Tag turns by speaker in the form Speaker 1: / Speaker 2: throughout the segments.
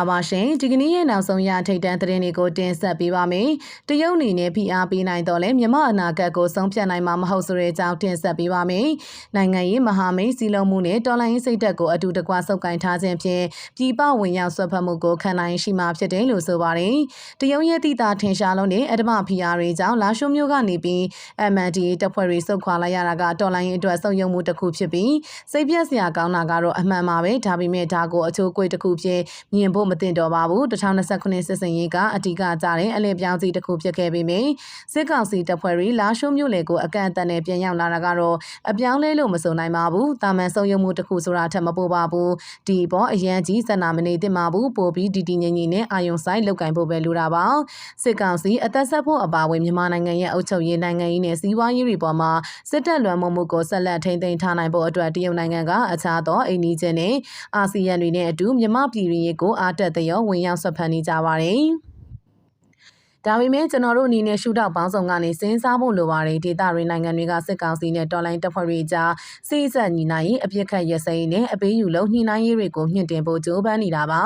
Speaker 1: ္ဂလာပါရှင်ဒီကနေ့ရဲ့နောက်ဆုံးရထိတ်တန့်သတင်းတွေကိုတင်ဆက်ပေးပါမယ်တရုတ်အနေနဲ့ဖိအားပေးနိုင်တော့လဲမြန်မာအနာဂတ်ကိုဆုံးဖြတ်နိုင်မှာမဟုတ်ဆိုတဲ့အကြောင်းတင်ဆက်ပေးပါမယ်နိုင်ငံရေးမဟာမိတ်စီလုံးမှုနဲ့တော်လိုင်းစိတ်သက်ကိုအတူတကွဆုပ်ကိုင်ထားခြင်းဖြင့်ပြည်ပဝင်ရောက်ဆွတ်ဖက်မှုကိုခံနိုင်ရှိမှာဖြစ်တယ်လို့ဆိုပါတယ်တရုတ်ရဲ့တိတာထင်ရှားလုံးနဲ့အဓမ္မဖိအားတွေကြောင့်လာရှိုးမျိုးကနေပြီး MND တပ်ဖွဲ့တွေဆုတ်ခွာလိုက်ရတာကတော်လိုင်းအတွက်စုံယုံမှုတစ်ခုဖြစ်ပြီးစိတ်ပြက်စရာကောင်းတာကတော့အမှန်ပါပဲဒါပေမဲ့ဒါကိုအချိုးကွေတစ်ခုဖြစ်မြင်ဖို့မသင့်တော်ပါဘူး2029စစ်စင်ရေးကအဓိကကြတဲ့အလဲပြောင်းစီတစ်ခုဖြစ်ခဲ့ပေမယ့်စစ်ကောင်စီတပ်ဖွဲ့တွေလာရှိုးမြို့လေကိုအကန့်အသတ်နဲ့ပြန်ရောက်လာတာကတော့အပြောင်းလဲလို့မဆိုနိုင်ပါဘူးတာမန်ဆုံးယုံမှုတစ်ခုဆိုတာထက်မပိုပါဘူးဒီပေါ်အရန်ကြီးစန္နာမနေသင့်ပါဘူးပို့ပြီးဒီတီငင်ငင်နဲ့အာယုံဆိုင်လောက်ကင်ဖို့ပဲလိုတာပါစစ်ကောင်စီအသက်ဆက်ဖို့အပါအဝင်မြန်မာနိုင်ငံရဲ့အုပ်ချုပ်ရေးနိုင်ငံရေးနဲ့စီးပွားရေးတွေပေါ်မှာစစ်တပ်လွှမ်းမိုးမှုကိုဆက်လက်ထိန်းသိမ်းထားနိုင်ဖို့အတွက်တရုတ်နိုင်ငံကအခြားသောအိန္ဒိချင်းနဲ့အာဆီယံတွေနဲ့အတူမြန်မာပြည်ရေးကိုအားတက်သရောဝင်ရောက်ဆွတ်ဖက်နေကြပါတယ်။ ဒါပေမဲ့ကျွန်တော်တို့အနေနဲ့ရှုထောက်ပေါင်းစုံကနေစဉ်းစားဖို့လိုပါတယ်ဒေတာတွေနိုင်ငံတွေကစစ်ကောင်စီနဲ့တော်လိုင်းတပ်ဖွဲ့တွေကြားစိစက်ညီနိုင်ရေးအပြစ်ခတ်ရစရေးနဲ့အပေးယူလုံးညှိနှိုင်းရေးတွေကိုမြင့်တင်ဖို့ကြိုးပမ်းနေတာပါ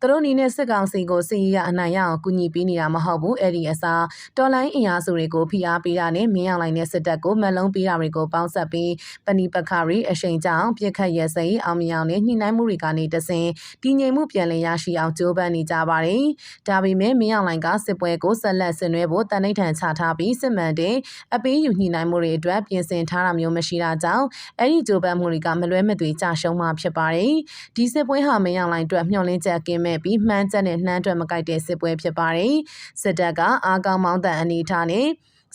Speaker 1: သူတို့အနေနဲ့စစ်ကောင်စီကိုစီရအနိုင်ရအောင်ကူညီပေးနေတာမဟုတ်ဘူးအဲ့ဒီအစားတော်လိုင်းအင်အားစုတွေကိုဖိအားပေးတာနဲ့မင်းအောင်လိုင်းနဲ့စစ်တပ်ကိုမက်လုံးပေးတာတွေကိုပေါင်းဆက်ပြီးပဏိပခရီအရှိန်ကြောင့်ပြစ်ခတ်ရစရေးအောင်မြင်အောင်နဲ့ညှိနှိုင်းမှုတွေကနေတဆင်တည်ငြိမ်မှုပြန်လည်ရရှိအောင်ကြိုးပမ်းနေကြပါတယ်ဒါပေမဲ့မင်းအောင်လိုင်းကစစ်ပွဲကိုဆက်လက်ဆင်နွှဲဖို့တန်ဋိဌာန်ချထားပြီးစစ်မှန်တဲ့အပေးယူညှိနှိုင်းမှုတွေအတွက်ပြင်ဆင်ထားတာမျိုးမရှိတာကြောင့်အဲ့ဒီကြိုးပမ်းမှုတွေကမလွဲမသွေကြရှုံးမှာဖြစ်ပါတယ်။ဒီစစ်ပွဲဟာမင်းအောင်လိုင်းအတွက်မျှော်လင့်ချက်ကင်းမဲ့ပြီးမှန်းချက်နဲ့နှမ်းအတွက်မကိုက်တဲ့စစ်ပွဲဖြစ်ပါတယ်။စစ်တပ်ကအားကောင်းမောင်းတန်အနေထားနဲ့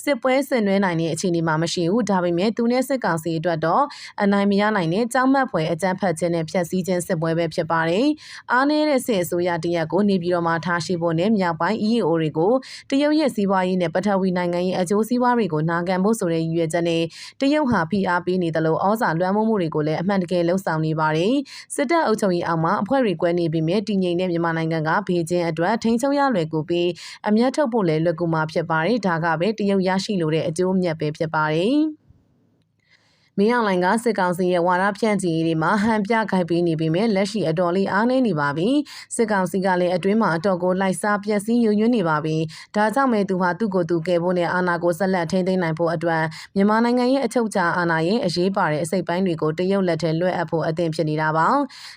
Speaker 1: စစ်ပွဲဆင်နွှဲနိုင်တဲ့အခြေအနေမှာမရှိဘူးဒါပေမဲ့သူနဲ့စစ်ကောင်စီအတွက်တော့အနိုင်မရနိုင်တဲ့ကြောင်းမက်ဖွယ်အကြမ်းဖက်ခြင်းနဲ့ဖျက်ဆီးခြင်းစစ်ပွဲပဲဖြစ်ပါတယ်အားနည်းတဲ့စစ်အစိုးရတရက်ကိုနေပြည်တော်မှာထားရှိဖို့နဲ့မြောက်ပိုင်း EAO တွေကိုတရုတ်ရဲ့စီးပွားရေးနဲ့ပထဝီနိုင်ငံရဲ့အကျိုးစီးပွားတွေကိုနာခံဖို့ဆိုတဲ့ရည်ရွယ်ချက်နဲ့တရုတ်ဟာဖိအားပေးနေတယ်လို့ဩဇာလွှမ်းမိုးမှုတွေကိုလည်းအမှန်တကယ်လှုံ့ဆော်နေပါတယ်စစ်တပ်အုပ်ချုပ်ရေးအောက်မှာအဖွဲ့တွေကွဲနေပြီးမြဲတည်ငြိမ်တဲ့မြန်မာနိုင်ငံကဘေကျင်းအတွက်ထိန်းချုပ်ရလွယ်ကူပြီးအမျက်ထုတ်ဖို့လည်းလွယ်ကူမှာဖြစ်ပါတယ်ဒါကပဲတရုတ်ရရှိလိုတဲ့အကျိုးမြတ်ပဲဖြစ်ပါတယ်။ မင်းအောင်လှိုင်ကစစ်ကောင်စီရဲ့ဝါဒဖြန့်ချီရေးတွေမှာဟန်ပြခိုက်ပေးနေပေမဲ့လက်ရှိအတော်လေးအားနည်းနေပါပြီစစ်ကောင်စီကလည်းအတွင်းမှာအတော်ကိုလိုက်စားပျက်စီးယွညွှန်းနေပါပြီဒါကြောင့်မဲသူဟာသူ့ကိုယ်သူကယ်ဖို့နဲ့အာဏာကိုဆက်လက်ထိန်းသိမ်းနိုင်ဖို့အတွက်မြန်မာနိုင်ငံရဲ့အချုပ်အခြာအာဏာရဲ့အရေးပါတဲ့အစိတ်ပိုင်းတွေကိုတရုတ်လက်ထဲလွှဲအပ်ဖို့အသင့်ဖြစ်နေတာပါ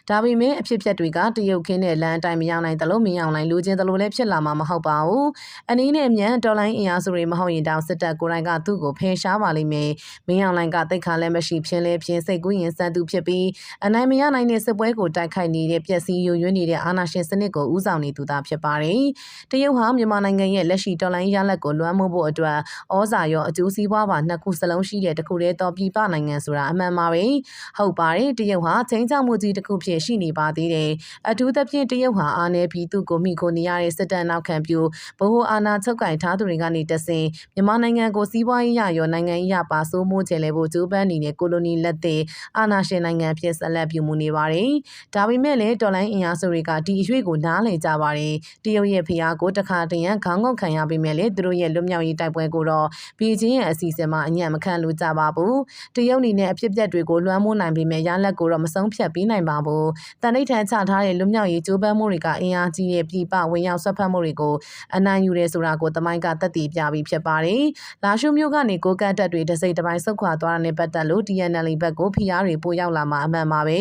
Speaker 1: ဒါပေမဲ့အဖြစ်အပျက်တွေကတရုတ်ခင်းတဲ့လမ်းအတိုင်းမရောက်နိုင်သလိုမင်းအောင်လှိုင်လူချင်းသလိုလည်းဖြစ်လာမှာမဟုတ်ပါဘူးအနည်းနဲ့အမြန်ဒေါ်လာအင်အားစုတွေမဟုတ်ရင်တောင်စစ်တပ်ကိုယ်တိုင်ကသူ့ကိုဖယ်ရှားပါလိမ့်မယ်မင်းအောင်လှိုင်ကတိတ်ခါလည်းမရှိဖြင်းလဲဖြင်းစိတ်ကူးရင်စံသူဖြစ်ပြီးအနိုင်မရနိုင်တဲ့စစ်ပွဲကိုတိုက်ခိုက်နေတဲ့ပျက်စီးယိုယွင်းနေတဲ့အာဏာရှင်စနစ်ကိုဦးဆောင်နေသူသားဖြစ်ပါတယ်။တရုတ်ဟာမြန်မာနိုင်ငံရဲ့လက်ရှိတော်လှန်ရေးရလဒ်ကိုလွှမ်းမိုးဖို့အတွက်ဩဇာရောအကျိုးစီးပွားပါနှစ်ခုစလုံးရှိတဲ့တခုတည်းသောပြည်ပနိုင်ငံဆိုတာအမှန်ပါပဲ။ဟုတ်ပါတယ်တရုတ်ဟာချင်းချောက်မှုကြီးတစ်ခုဖြစ်ရှိနေပါသေးတယ်။အထူးသဖြင့်တရုတ်ဟာအာနယ်ပြည်သူကိုမိကိုနေရတဲ့စစ်တပ်နောက်ခံပြုဗဟိုအာဏာချုပ်ကင်ထားသူတွေကနေတဆင်မြန်မာနိုင်ငံကိုစီးပွားရေးရရောနိုင်ငံရေးရပါစိုးမိုးချေလဲဖို့ကြိုးပမ်းနေတဲ့ကိုလိုနီလက်သက်အာဏာရှင်နိုင်ငံဖြစ်ဆက်လက်ပြုမှုနေပါတယ်။ဒါပေမဲ့လည်းတော်လိုင်းအင်အားစုတွေကဒီအရွေ့ကိုနားလည်ကြပါတယ်။တရုတ်ရဲ့ဖိအားကိုတခါတရံခေါင်းငုံခံရပေမဲ့လည်းသူတို့ရဲ့လွတ်မြောက်ရေးတိုက်ပွဲကိုတော့ပြည်ချင်းရဲ့အစီအစဉ်မှာအညံ့မခံလို့ကြပါဘူး။တရုတ်နေနဲ့အဖြစ်အပျက်တွေကိုလွှမ်းမိုးနိုင်ပေမဲ့ရလက်ကိုတော့မဆုံးဖြတ်ပေးနိုင်ပါဘူး။တန်ဋိဌာန်ချထားတဲ့လွတ်မြောက်ရေးကြိုးပမ်းမှုတွေကအင်အားကြီးတဲ့ပြည်ပဝင်ရောက်ဆွတ်ဖက်မှုတွေကိုအနိုင်ယူရဲဆိုတာကိုတမိုင်းကသက်တည်ပြပြီးဖြစ်ပါတယ်။လာရှုမျိုးကနေကိုကန့်တက်တွေတစိမ့်တစ်ပိုင်းဆုတ်ခွာသွားတာနဲ့ပတ်သက်လို့ DNL ဘက်ကိုဖိအားတွေပိုရောက်လာမှာအမှန်ပါပဲ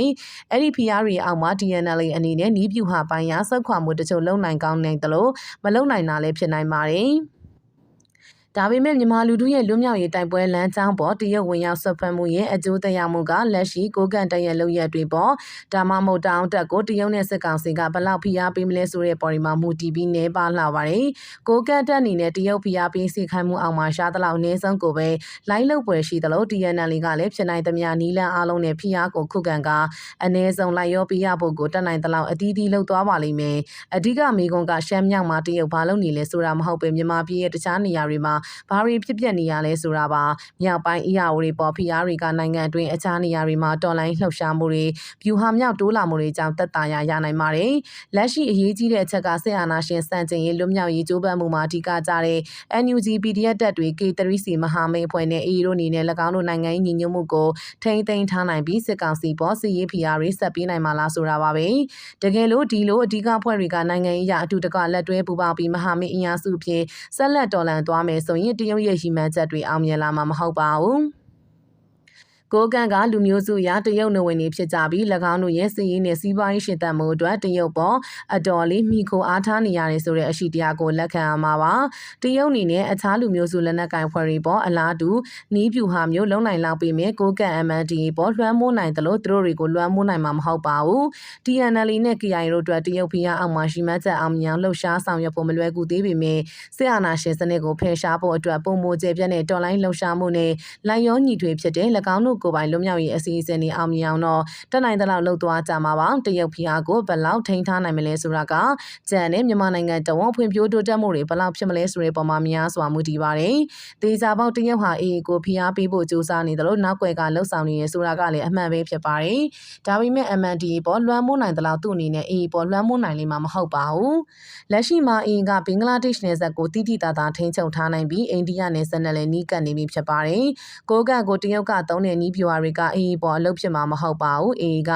Speaker 1: အဲ့ဒီဖိအားတွေအောက်မှာ DNL အနေနဲ့နီးပြူဟာပိုင်းရာဆုတ်ခွာမှုတချို့လုံနိုင်ကောင်းနိုင်တယ်လို့မလုံနိုင်တာလည်းဖြစ်နိုင်ပါတယ် ဒါပေမဲ့မြန်မာလူထုရဲ့လွတ်မြောက်ရေးတိုက်ပွဲလမ်းကြောင်းပေါ်တရုတ်ဝင်ရောက်ဆွတ်ဖက်မှုရဲ့အကျိုးတရားမှုကလက်ရှိကိုကန်တရဲ့လုပ်ရက်တွေပေါ်ဒါမှမဟုတ်တောင်းတက်ကိုတရုတ်နဲ့စစ်ကောင်စီကဘလောက်ဖိအားပေးမလဲဆိုတဲ့ပေါ်ဒီမှာမူတည်ပြီးနေပါလှပါတယ်။ကိုကန်တက်အနေနဲ့တရုတ်ဖိအားပေးစီခိုင်းမှုအောင်မှာရှားတလောက်အနည်းဆုံးကိုပဲလိုင်းလုတ်ပွဲရှိသလို TNL ကလည်းဖြစ်နိုင်သမျှနီးလန်းအားလုံးနဲ့ဖိအားကိုခုခံကအနည်းဆုံးလိုက်ရောပေးရဖို့ကိုတက်နိုင်သလောက်အတီးတီးလှုပ်သွားပါလိမ့်မယ်။အဓိကမိကွန်ကရှမ်းမြောက်မှာတရုတ်ဘာလုပ်နေလဲဆိုတာမဟုတ်ပဲမြန်မာပြည်ရဲ့တခြားနေရာတွေမှာဘာတွေဖြစ်ပျက်နေရလဲဆိုတာပါမြောက်ပိုင်းအီယာဝတီပေါ်ဖီအားတွေကနိုင်ငံအတွင်းအခြားနေရာတွေမှာတော်လိုင်းလှုပ်ရှားမှုတွေဗျူဟာမြောက်တိုးလာမှုတွေကြောင့်တက်တာရရနိုင်ပါတယ်လက်ရှိအရေးကြီးတဲ့အချက်ကစစ်အာဏာရှင်စံချိန်ရေးလွတ်မြောက်ရေးကြိုးပမ်းမှုမှာအဓိကကြတဲ့ NUG PDF တပ်တွေ K3C မဟာမိတ်အဖွဲ့နဲ့ AA တို့အနေနဲ့၎င်းတို့နိုင်ငံရေးညီညွတ်မှုကိုထိန်းသိမ်းထားနိုင်ပြီးစစ်ကောင်စီပေါ်စစ်ရေးဖိအားတွေဆက်ပေးနိုင်မှာလားဆိုတာပါပဲတကယ်လို့ဒီလိုအဓိကအဖွဲ့တွေကနိုင်ငံရေးအတူတကလက်တွဲပူးပေါင်းပြီးမဟာမိတ်အင်အားစုဖြစ်ဆက်လက်တော်လှန်သွားမယ်ဆိုရင်တရုတ်ရဲ့ရည်မှန်းချက်တွေအောင်မြင်လာမှာမဟုတ်ပါဘူး ကိုကန်ကလူမျိုးစုအရတရုတ်နဝင်နေဖြစ်ကြပြီး၎င်းတို့ရဲ့စီးရင်နဲ့စီးပွားရေးရှင်သန်မှုအတွက်တရုတ်ပေါ်အတော်လေးမိခိုအားထားနေရတယ်ဆိုတဲ့အရှိတရားကိုလက်ခံရမှာပါတရုတ်အနေနဲ့အခြားလူမျိုးစုလက်နက်ကင်ဖွဲ့တွေပေါ်အလားတူနီးပြူဟာမျိုးလုံနိုင်လောက်ပေမဲ့ကိုကန် MND ပေါ်လွှမ်းမိုးနိုင်တယ်လို့သူတို့တွေကိုလွှမ်းမိုးနိုင်မှာမဟုတ်ပါဘူး TNL နဲ့ KI တို့အတွက်တရုတ်ဖိအားအောက်မှာရှိမှတ်ချက်အောင်မြောင်လှုပ်ရှားဆောင်ရွက်ဖို့မလွယ်ကူသေးပေမဲ့စစ်အာဏာရှင်စနစ်ကိုဖယ်ရှားဖို့အတွက်ပုံမိုကျေပြတ်တဲ့တော်လိုင်းလှုပ်ရှားမှုနဲ့လိုက်ရောညီထွေဖြစ်တဲ့၎င်းတို့ကိုယ်ပိုင်လွတ်မြောက်ရေးအစီအစဉ်တွေအောင်မြင်အောင်တော့တက်နိုင်တဲ့လောက်လှုပ်သွားကြမှာပါတရုတ်ဖီအားကိုဘယ်လောက်ထိန်းထားနိုင်မလဲဆိုတာကကြံနဲ့မြန်မာနိုင်ငံတဝန်ဖွံ့ဖြိုးတိုးတက်မှုတွေဘယ်လောက်ဖြစ်မလဲဆိုတဲ့ပုံမှာများစွာမူတည်ပါတယ်ဒေဇာပေါက်တရုတ်ဟာအေအေကိုဖီအားပေးဖို့ကြိုးစားနေတယ်လို့နောက်ွယ်ကလှုပ်ဆောင်နေရဆိုတာကလည်းအမှန်ပဲဖြစ်ပါတယ်ဒါပေမဲ့ MND ပေါ်လွှမ်းမိုးနိုင်တဲ့လောက်သူ့အနေနဲ့အေအေပေါ်လွှမ်းမိုးနိုင်လိမ့်မှာမဟုတ်ပါဘူးလက်ရှိမှာအေအေကဘင်္ဂလားဒေ့ရှ်နယ်စပ်ကိုတိတိတသာထိန်းချုပ်ထားနိုင်ပြီးအိန္ဒိယနယ်စပ်နဲ့လည်းနီးကပ်နေပြီဖြစ်ပါတယ်ကိုကန့်ကိုတရုတ်ကသုံးတဲ့နီးပြွာတွေကအေအေပေါ်အလုပ်ဖြစ်မှာမဟုတ်ပါဘူးအေက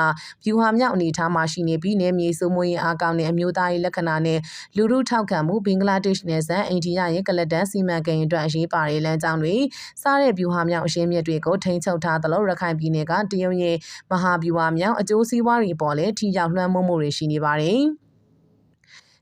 Speaker 1: ဗျူဟာမြောက်အနေထားမှာရှိနေပြီးနေမြေစိုးမိုးရေးအားကောင်းတဲ့အမျိုးသားရေးလက္ခဏာနဲ့လူမှုထောက်ခံမှုဘင်္ဂလားဒေ့ရှ်နယ်စပ်အိန္ဒိယရဲ့ကလဒန်စီမံကိန်းအတွက်အရေးပါတဲ့လမ်းကြောင်းတွေစားတဲ့ဗျူဟာမြောက်အရှင်းမြစ်တွေကိုထိန်းချုပ်ထားသလိုရခိုင်ပြည်နယ်ကတရုတ်ရဲ့မဟာဗျူဟာမြောက်အကျိုးစီးပွားတွေပေါ်လည်းထိရောက်လွှမ်းမိုးမှုတွေရှိနေပါတယ်။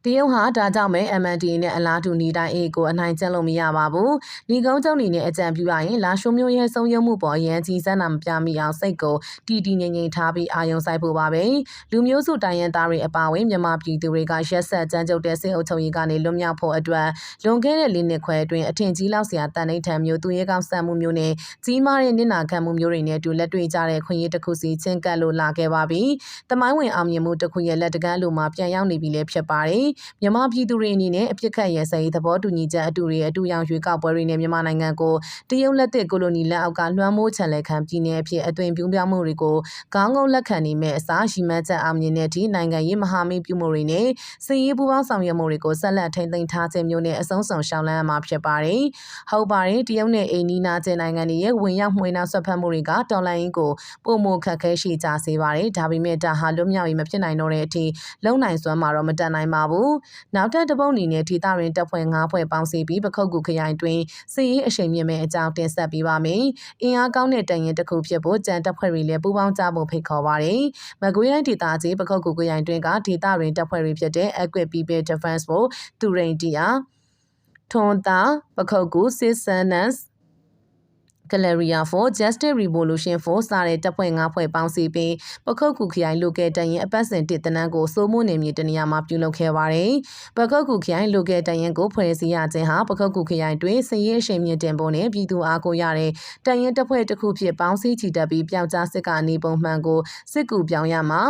Speaker 1: တရုတ်ဟာဒါကြောင့်ပဲ MND နဲ့အလားတူနေတိုင်း A ကိုအနိုင်ကျင့်လို့မရပါဘူး။ဒီကုန်းကျုံနေနဲ့အကြံပြုရရင်လာရှုံမျိုးရဲ့ဆုံးယုံမှုပေါ်အရန်ကြီးစမ်းတာမပြမိအောင်စိတ်ကိုတီတီငိမ့်ငိမ့်ထားပြီးအာယုံဆိုင်ဖို့ပါပဲ။လူမျိုးစုတိုင်းရင်းသားတွေအပါအဝင်မြန်မာပြည်သူတွေကရက်ဆက်ကြမ်းကြုတ်တဲ့စစ်အုပ်ချုပ်ရေးကနေလွတ်မြောက်ဖို့အတွက်လွန်ခဲ့တဲ့လေးနှစ်ခွဲအတွင်းအထင်ကြီးလောက်စရာတန်ဋိဌာန်မျိုးသူရဲကောင်းဆန်မှုမျိုးနဲ့ကြီးမားတဲ့နစ်နာခံမှုမျိုးတွေနဲ့အတူလက်တွေ့ကြတဲ့ခွင့်ရတစ်ခုစီချင်းကပ်လို့လာခဲ့ပါပြီ။တမိုင်းဝင်အောင်မြင်မှုတစ်ခုရဲ့လက်တကမ်းလိုမှပြန်ရောက်နေပြီလည်းဖြစ်ပါတယ်။မြန်မာပြည်သူတွေအနေနဲ့အပြစ်ခတ်ရစရေးသဘောတူညီချက်အတူတွေအတူရောင်ရွေးကောက်ပွဲတွေနဲ့မြန်မာနိုင်ငံကိုတရုတ်လက်သစ်ကိုလိုနီလက်အောက်ကလွှမ်းမိုးချန်လက်ခံပြည်내အဖြစ်အသွင်ပြုံးပြောင်းမှုတွေကိုခေါင်းငုံလက်ခံနေမဲ့အစားရှိမှတ်ချက်အောင်မြင်တဲ့အထိနိုင်ငံရေးမဟာမိတ်ပြုမှုတွေနဲ့စည်ရေးပူးပေါင်းဆောင်ရွက်မှုတွေကိုဆက်လက်ထိန်းသိမ်းထားခြင်းမျိုးနဲ့အဆုံးစုံရှောင်လန်းရမှာဖြစ်ပါတယ်။ဟုတ်ပါတယ်တရုတ်နဲ့အိန္ဒိနာကျနိုင်ငံတွေရဲ့ဝင်ရောက်မှွေနှောက်ဆွတ်ဖက်မှုတွေကတော်လိုင်းရင်ကိုပုံမခက်ခဲရှိကြစေပါတယ်။ဒါပေမဲ့ဒါဟာလွတ်မြောက်ရေးမဖြစ်နိုင်တော့တဲ့အထိလုံနိုင်စွမ်းမှာတော့မတန်နိုင်ပါဘူး။နောက်ထပ်တပုတ်အနေနဲ့ဒေသတွင်တပ်ဖွဲ့၅ဖွဲ့ပေါင်းစည်းပြီးပခုတ်ကူခရိုင်တွင်စစ်ရေးအရှိန်မြင့်မဲ့အကြောင်းတင်ဆက်ပေးပါမယ်။အင်အားကောင်းတဲ့တရင်တစ်ခုဖြစ်ဖို့ကြံတပ်ဖွဲ့တွေလည်းပူးပေါင်းကြဖို့ဖိတ်ခေါ်ပါတယ်။မကွေးတိုင်းဒေသကြီးပခုတ်ကူခရိုင်တွင်ကဒေသတွင်တပ်ဖွဲ့တွေဖြစ်တဲ့ Equip People Defense ဖို့တူရိန်တီယာထွန်တာပခုတ်ကူ Citizens Galleria for Justice Revolution Force စတဲ့တပ်ဖွဲ့၅ဖွဲ့ပေါင်းစည်းပြီးပခုတ်ကူခရိုင် local တရင်အပတ်စဉ်တစ်တနန်းကိုစိုးမိုးနေမြေတနေရာမှာပြုလုပ်ခဲ့ပါတယ်။ပခုတ်ကူခရိုင် local တရင်ကိုဖွဲ့စည်းရခြင်းဟာပခုတ်ကူခရိုင်တွင်စည်ရေးအရှိန်မြင့်တင်ဖို့နဲ့ပြည်သူအားကိုရတဲ့တရင်တပ်ဖွဲ့တစ်ခုဖြစ်ပေါင်းစည်းချီတက်ပြီးပျောက်ကြားစစ်ကနေပုံမှန်ကိုစစ်ကူပြောင်းရမှာ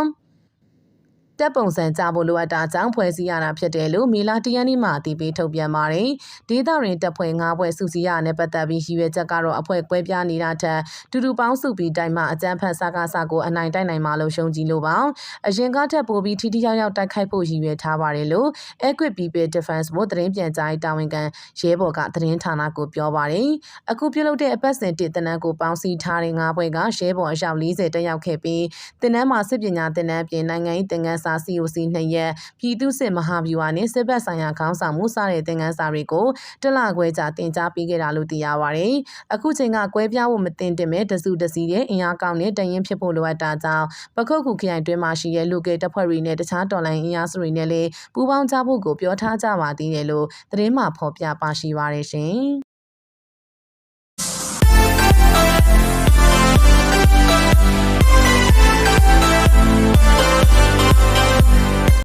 Speaker 1: တက်ပုံစံကြဖို့လိုအပ်တာကြောင့်ဖွဲ့စည်းရတာဖြစ်တယ်လို့မီလာတရန်နီမှအတည်ပြုထုတ်ပြန်ပါတယ်။ဒေသတွင်တပ်ဖွဲ့၅ဖွဲ့စုစည်းရနဲ့ပတ်သက်ပြီးရည်ရွယ်ချက်ကတော့အဖွဲ့ကွဲပြားနေတာထက်တူတူပေါင်းစုပြီးတိုင်မှအကြမ်းဖက်စကားစကိုအနိုင်တိုက်နိုင်မှာလို့ရှုံကြည်လို့ပါ။အရင်ကထက်ပိုပြီးထိထိရောက်ရောက်တိုက်ခိုက်ဖို့ရည်ရွယ်ထားပါတယ်လို့ Equip People Defense ဘို့သတင်းပြန်ကြားရေးတာဝန်ခံရဲဘော်ကသတင်းဌာနကိုပြောပါတယ်။အခုပြုလုပ်တဲ့အပတ်စဉ်တစ်တနန်းကိုပေါင်းစည်းထားတဲ့၅ဖွဲ့ကရဲဘော်အယောက်40တက်ရောက်ခဲ့ပြီးတင်နန်းမှာစစ်ပညာတင်နန်းပြင်နိုင်ငံရေးသင်ခန်းစာစာ COC 2ရက်ပြည်သူ့စစ်မဟာဗျူဟာနှင့်စစ်ဘက်ဆိုင်ရာခေါင်းဆောင်မှုစတဲ့သင်ခန်းစာတွေကိုတလခွဲကြာတင်ကြားပေးခဲ့တာလို့သိရပါတယ်။အခုချိန်ကကွဲပြားဖို့မတင်တင်မဲ့တစုတစီတဲ့အင်အားကောင်းတဲ့တရင်ဖြစ်ဖို့လိုအပ်တာကြောင့်ပခုတ်ခုခရိုင်တွင်းမှာရှိတဲ့လူကေတပ်ဖွဲ့တွေနဲ့တခြားတော်လိုင်းအင်အားစုတွေနဲ့လည်းပူးပေါင်းကြဖို့ကိုပြောထားကြပါသေးတယ်လို့သတင်းမှာဖော်ပြပါရှိပါတယ်ရှင်။ Thank you.